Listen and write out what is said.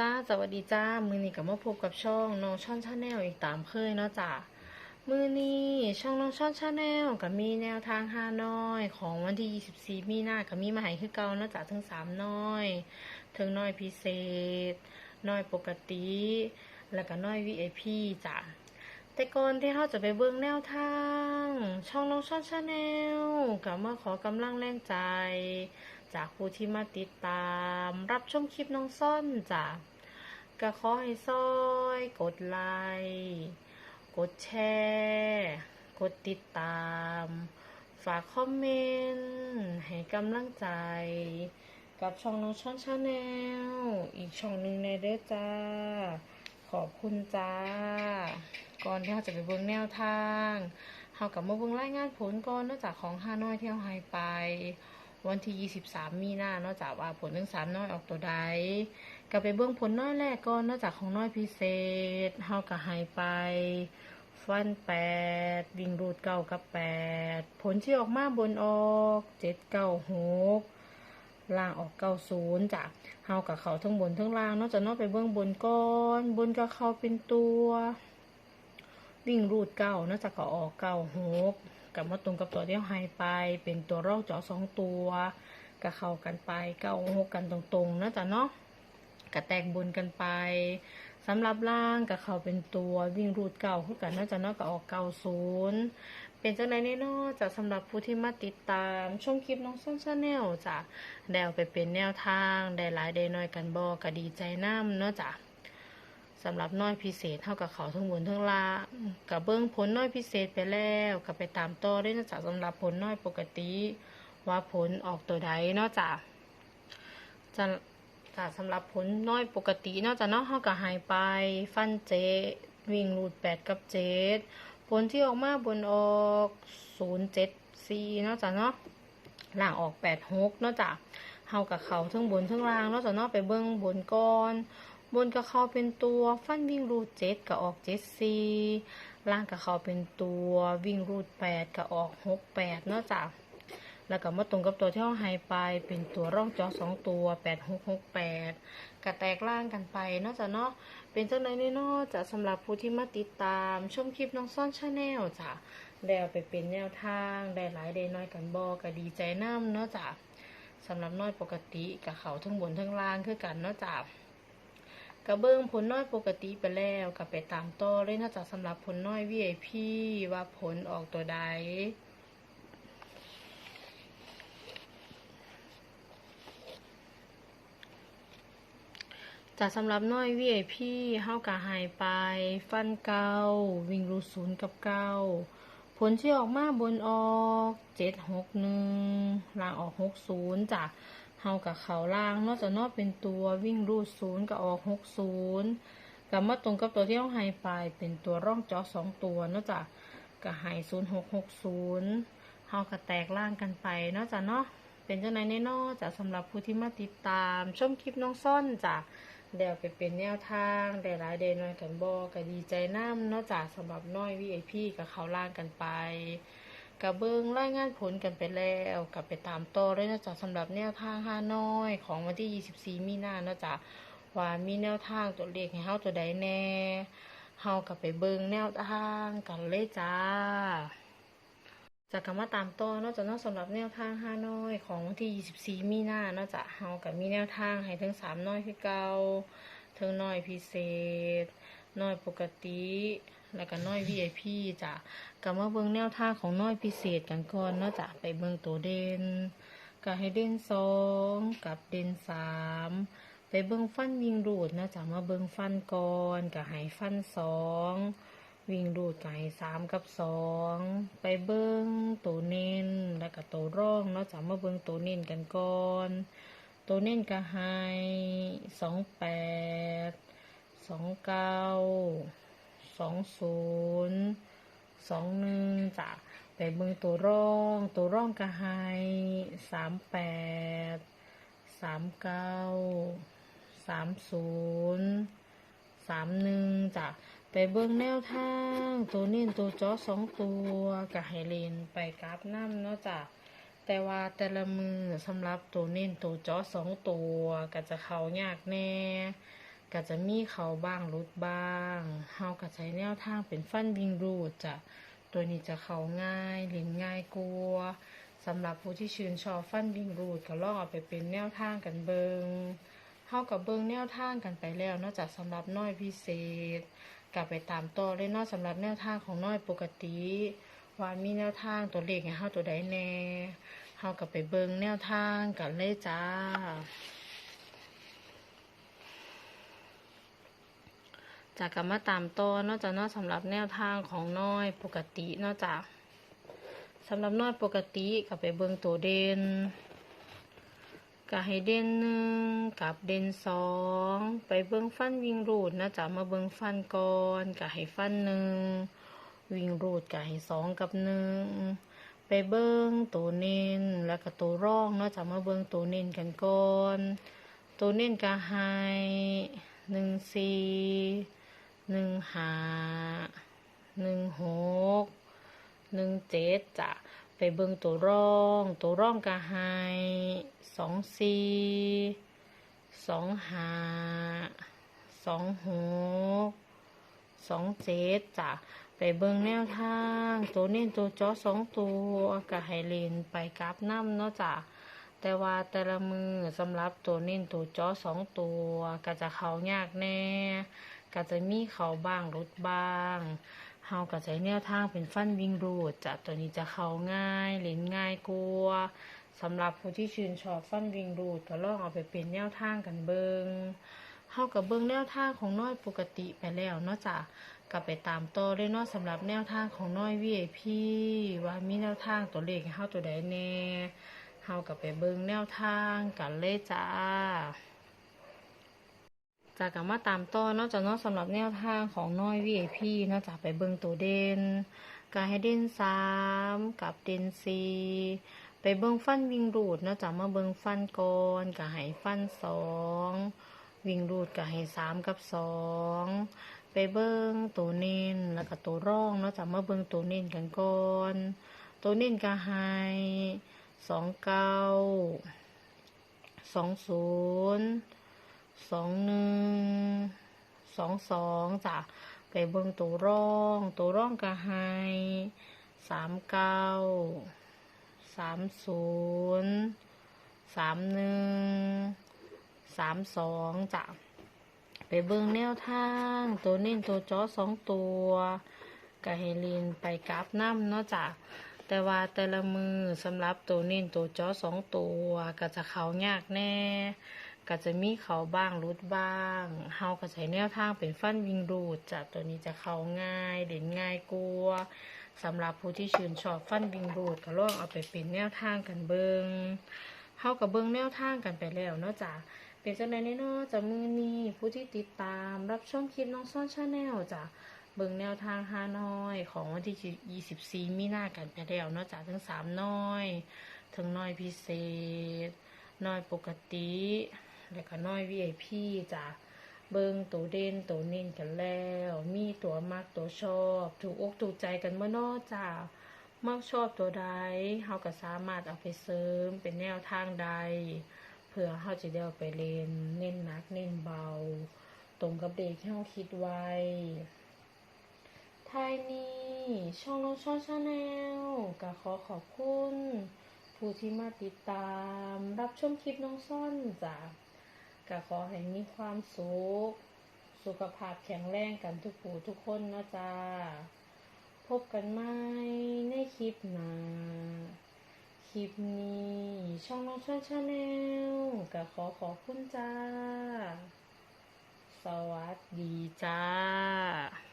จ้าสวัสดีจ้า มือนี้กับมาพบกับช่องน้องช่อนชาแนลอีกตามเคยเนาะจ้ามือนี้ช่องน้องช่อนชาแนลกับมีแนวทางห้าน้อยของวันที่ 24 มีนากับมีมาให้คือเก่าเนาะจ้าทั้งสามน้อยทั้งน้อยพิเศษ น้อยปกติ แล้วก็น้อย VIP จ้าแต่ก่อนที่เราจะไปเบิ่งแนวทาง ช่องน้องช่อนชาแนลกับมาขอกำลังแรงใจจากผู้ที่มาติดตาม รับชมคลิปน้องซ่อนจ้ะก็ ขอให้ซอย กดไลค์กดแชร์ กดติดตาม ฝากคอมเมนต์ให้กำลังใจ กับช่องน้องช่อนชาแนลอีกช่องหนึ่งในเด้อจ้า ขอบคุณจ้า ก่อนที่เราจะไปเบิ่งแนวทางเรากับมาเบิ่งรายงานผลก่อนนองจากของฮาน้อยที่เราให้ไป วันที่ 23 มีนาเนอกจากว่าผลทั้งสามน้อยออกตัวใด ก็ไปเบื้องผลน้อยแรกก่อนนอกจากของน้อยพิเศษเฮาก็ให้ไปฟันแปดวิ่งรูดเก้ากับแปดผลที่ออกมาบนออกเจ็ดเก้าหกล่างออกเก้าศูนย์จากเฮากับเขาทั้งบนทั้งล่างนอกจากนอกไปเบื้องบนก่อนบนก็เข้าเป็นตัว วิ่งรูดเก้านอกจากก็ออกเก้าหกกับมาตรงกับตัวที่เราให้ไป เป็นตัวร่องเจาะสองตัวก็เข้ากันไปเก้าหกกันตรงๆนะจ๊ะเนาะ ก็แตกบนกันไปสำหรับล่างก็เขาเป็นตัววิ่งรูดเก่าขึ้นกันนะจ๊ะนาะก็ออกเก้าศูนย์เป็นจังไดแน่นอนจากสำหรับผู้ที่มาติดตามชมคลิปน้องส้นชาแนลจ้ะได้เอาไปเป็นแนวทางได้หลายได้น้อยกันบอก็ดีใจน้ำเนาะจ้ะสำหรับน้อยพิเศษเท่ากับเขาทั้งบนทั้งล่างกับเบิ้องผลน้อยพิเศษไปแล้วกับไปตามต่อได้นอกจากสำหรับผลน้อยปกติ ว่าผลออกตัวใดนอกจากจะ จากสำหรับผลน้อยปกตินอกจากนอกเท่ากับหายไป ฟันเจวิ่งรูดแปดกับเจ็ดผลที่ออกมาบนออกศูนย์เจ็ดสี่นอกจากเนาะล่างออกแปดหกนอกจากเฮากับเขาทั้งบนทั้งล่างนอกจากนอกไปเบิ้งบนก้อนบนกับเขาเป็นตัวฟันวิ่งรูดเจ็ดกับออกเจ็ดซีล่างกับเขาเป็นตัววิ่งรูดแปดกับออกหกแปดนาะจ้ะ แล้วก็มาตรงกับตัวที่ห้องไฮไปเป็นตัวร่องจอสองตัวแปดหกหกแปดกระแตกล่างกันไปเนาะจ้ะเนาะเป็นเจังไดแน่เนอะจะสำหรับผู้ที่มาติดตามชมคลิปน้องซ่อนชาแนลจ้ะได้เอาไปเป็นแนวทางได้หลายได้น้อยกันบอก็ดีใจน้ำเนาะจ้ะสำหรับน้อยปกติกับเขาทั้งบนทั้งล่างคือกันเนาะจ้ะกระเบื้องผลน้อยปกติไปแล้วกับไปตามต่อเลยนะจ๊ะสำหรับผลน้อย VIP ว่าผลออกตัวใด จะสำหรับน้อย VIP เฮากะหายไป ฟันเกาวิ่งรูศูนย์กับเกาผลที่ออกมาบนออกเจ็ดหกหนึ่งล่างออกหกศูนย์จ้ะเฮากับเขาล่างนอกจากนอกเป็นตัววิ่งรูดศูนย์กับออกหกศูนย์กับมาตรงกับตัวที่ต้องไฮไปเป็นตัวร่องจอสองตัวนอกจากกับไฮศูนย์หกหกศูนย์เฮากับแตกล่างกันไปนอกจากเนาะเป็นเจ้าไหนแน่นอจากสำหรับผู้ที่มาติดตาม ชมคลิปน้องซ่อนจ้ะ เดี๋ยวไปเป็นแนวทางได้หลายเดน้อยกันบอก็ดีใจน้ำนอกจากสำหรับน้อย VIP กับเขาล่างกันไปกับเบิ้งรายงานผลกันไปแล้วกับไปตามต่อเลยนะจ๊ะสำหรับแนวทางห้าน้อยของวันที่ 24 มีนาเนาะจ๊ะว่ามีแนวทางตัวเลขให้เฮาตัวใดแน่เฮากับไปเบิ้งแนวทางกันเลยจ้า จะกลับมาตามต่อนอกจากนอกสำหรับแนวทางห้าน้อยของวันที่ 24 มีนานาะจ๊ะเฮากับมีแนวทางให้ทั้งสามน้อยคือเก่าทั้งน้อยพิเศษ น้อยปกติ แล้วก็น้อย VIP จ้ะกลับมาเบิ่งแนวทางของน้อยพิเศษกันก่อนนาะจ้ะไปเบิ่งตัวเด่นก็ให้เด่นสองกับเด่นสามไปเบิ่งฟันวิ่งรูดนาะจ้ะมาเบิ่งฟันก่อนก็ให้ฟันสอง วิ่งรูดก็ให้สามกับสองไปเบิ่งตัวเน้นแล้วก็ตัวร่องเนาะจะมาเบิ่งตัวเน้นกันก่อน ตัวเน้นก็ให้สองแปดสองเก้าสองศูนย์สองหนึ่งจ้ะไปเบิ่งตัวร่อง ตัวร่องก็ให้สามแปดสามเก้าสามศูนย์สามหนึ่งจ้ะ ไปเบิ่งแนวทางตัวเน้นตัวจอสองตัวกับไฮเลนไปกราฟน้ำเนาะจ้ะแต่ว่าแต่ละมือสำหรับตัวเน้นตัวจาะสองตัวก็จะเขายากแน่ก็จะมีเขาบ้างรุดบ้างเฮาก็ใช้แนวทางเป็นฟันวิงรูดจ้ะตัวนี้จะเขาง่ายเล่นง่ายกลัวสำหรับผู้ที่ชื่นชอบฟันวิงรูดก็ลองเอาไปเป็นแนวทางกันเบิงเฮากับเบิงแนวทางกันไปแล้วนอกจากสำหรับน้อยพิเศษ กลับไปตามต่อเลยเนอกสำหรับแนวทางของน้อยปกติว่ามีแนวทางตัวเลขให้เฮาตัวใดแน่เฮากับไปเบิงแนวทางกันเลยจ้า จากกลับมาตามตัวนอกจากนอกสำหรับแนวทางของน้อยปกตินอกจากสำหรับน้อยปกติกลับไปเบิงตัวเด่น กับให้เด่นหนึ่งกับเด่นสองไปเบิงฟันวิ่งรูดนะจ๊ะมาเบิงฟันก่อนกับให้ฟันหนึ่งวิ่งรูดกับให้สองกับหนึ่งไปเบิงตัวเน้นแล้วก็ตัวร่องเนาะจ๊ะมาเบิงตัวเน้นกันก่อนตัวเน้นกับให้หนึ่งสี่หนึ่งห้าหนึ่งหกหนึ่งเจ็ดจ้ะ ไปเบิ่งตัวร่อง ตัวร่องกะไฮสองสี่สองห้าสองหกสองเจ็ดจ้ะไปเบิ่งแนวทาง ตัวเน้นตัวจอสองตัวกะไฮเลนไปกราฟน้ำเนาะจ้ะแต่ว่าแต่ละมือสำหรับตัวเน้นตัวจอสองตัวก็จะเขายากแน่ก็จะมีเขาบ้างรุดบ้าง เฮาก็ใช้แนวทางเป็นฟันวิ่งรูดจ้ะตัวนี้จะเข้าง่ายเล่นง่ายกลัวสำหรับผู้ที่ชื่นชอบฟันวิ่งรูดก็ลองเอาไปเป็นแนวทางกันเบิงเฮากับเบิงแนวทางของน้อยปกติไปแล้วเนาะจ้ะก็ไปตามต่อเลยเนาะสำหรับแนวทางของน้อย VIP ว่ามีแนวทางตัวเลขให้เฮาตัวใดแน่เฮากับไปเบิงแนวทางกันเลยจ้า จากกันมาตามต่อนอกจากนอกสำหรับแนวทางของน้อย VIP นอกจากไปเบิ่งตัวเด่นกาให้เด่นสามกับเด่นสี่ไปเบิ่งฟันวิ่งรูดนอกจากมาเบิ่งฟันก่อนกายให้ฟันสองวิ่งรูดกายให้สามกับสองไปเบิ่งตัวเน้นแล้วก็ตัวร่องนอกจากมาเบิ่งตัวเน้นกันก่อน ตัวเน้นกายให้สองเก้าสองศูนย์ สองหนึ่งสองสองจ้ะไปเบิ่งตัวร่องตัวร่องกะไฮสามเก้าสามศูนย์สามหนึ่งสามสองจ้ะไปเบิ่งแนวทาง ตัวเน้นตัวจอสองตัวกะให้เรียนไปกราฟน้ำเนาะจ้ะแต่ว่าแต่ละมือสำหรับตัวเน้นตัวจอสองตัวก็จะเขายากแน่ ก็จะมีเขาบ้างรุดบ้างเฮาก็ใช้แนวทางเป็นฟันวิงรูดจากตัวนี้จะเขาง่าย เด่นง่ายกลัวสำหรับผู้ที่ชื่นชอบฟันวิงรูดก็ลองเอาไปเป็นแนวทางกันเบิงเฮากับเบิงแนวทางกันไปแล้วเนาะจ้ะเป็นจังไดแน่เนาะจะมือนี้ผู้ที่ติดตามรับชมคลิปน้องซ่อนชาแนลจ้ะเบิ่งแนวทางฮานอยของวันที่ 24 มีนากันไปแล้วเนอกจากทั้งสามน้อย ทั้งน้อยพิเศษ น้อยปกติ แล้วก็น้อย VIP จ้ะเบิ่งตัวเด่นตัวเน้นกันแล้ว มีตัวมักตัวชอบ ถูกอกถูกใจกันเมื่อนอจ้ะมักชอบตัวใดเฮาก็สามารถเอาไปเสริมเป็นแนวทางใด เพื่อเฮาจะได้เอาไปเล่นเน้นหนักเน้นเบา ตรงกับเด็กที่เฮาคิดไว้ท้ายนี้ช่องน้องช่องชาแนลก็ขอขอบคุณ ผู้ที่มาติดตาม รับชมคลิปน้องซ่อนจ้ะก็ ขอให้มีความสุข สุขภาพแข็งแรงกันทุกผู้ทุกคนนะจ๊ะ พบกันใหม่ในคลิปหน้า คลิปนี้ช่องน้องช่องชาแนลก็ขอขอบคุณจ้า สวัสดีจ้า